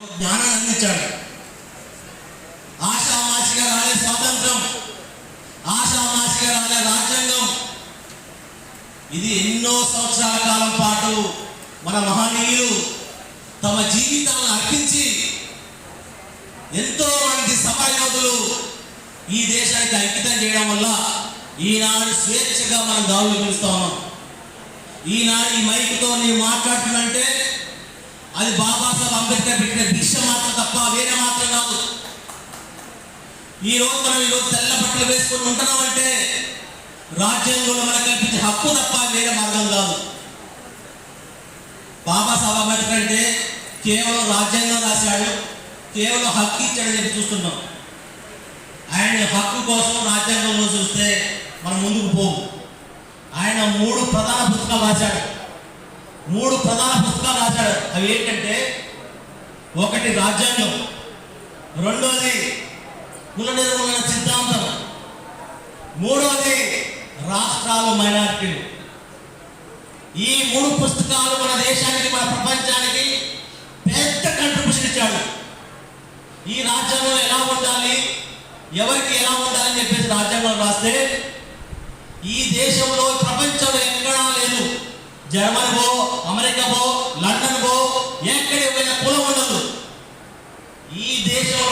జ్ఞానాన్ని అందించాడు ఆషామాషిగా రాలే స్వాతంత్రం. ఆషామాషిగా రాలే రాజ్యాంగం. ఇది ఎన్నో సంవత్సరాల కాలం పాటు మన మహనీయులు తమ జీవితాలను అర్పించి ఎంతో మంది సమరయోధులు ఈ దేశానికి అంకితం చేయడం వల్ల ఈనాడు స్వేచ్ఛగా మనం దావులు పిలుస్తా ఉన్నాం. ఈనాడు ఈ మైక్తో నేను మాట్లాడుతున్నంటే అది బాబాసాహెబ్ అంబేద్కర్ పెట్టిన భిక్ష మాత్రం తప్ప వేరే మాత్రం కాదు. ఈ రోజు మనం ఈరోజు తెల్ల బట్టలు వేసుకొని ఉంటున్నామంటే రాజ్యాంగంలో మనకు కల్పించే హక్కు తప్ప వేరే మార్గం కాదు. బాబాసాహెబ్ అంబేద్కర్ అంటే కేవలం రాజ్యాంగం రాశాడు కేవలం హక్కు ఇచ్చాడు చెప్పి చూస్తున్నాం. ఆయన హక్కు కోసం రాజ్యాంగంలో చూస్తే మనం ముందుకు పోము. ఆయన మూడు ప్రధాన పుస్తకాలు రాశాడు. మూడు ప్రధాన పుస్తకాలు రాశాడు అవి ఏంటంటే ఒకటి రాజ్యాంగం రెండోది కుల నిర్మూలన సిద్ధాంతం మూడోది రాష్ట్రాలు మైనారిటీలు. ఈ మూడు పుస్తకాలు మన దేశానికి మన ప్రపంచానికి పెద్ద కంట్రిబ్యూషన్ ఇచ్చాడు. ఈ రాజ్యాంగంలో ఎలా ఉండాలి ఎవరికి ఎలా ఉండాలని చెప్పేసి రాజ్యాంగం రాస్తే ఈ దేశంలో ప్రపంచంలో ఎక్కడా లేదు జర్మన్ పో అమెరికా పో లండన్ పో ఎక్కడ పోయిన కులం ఉండదు. ఈ దేశంలో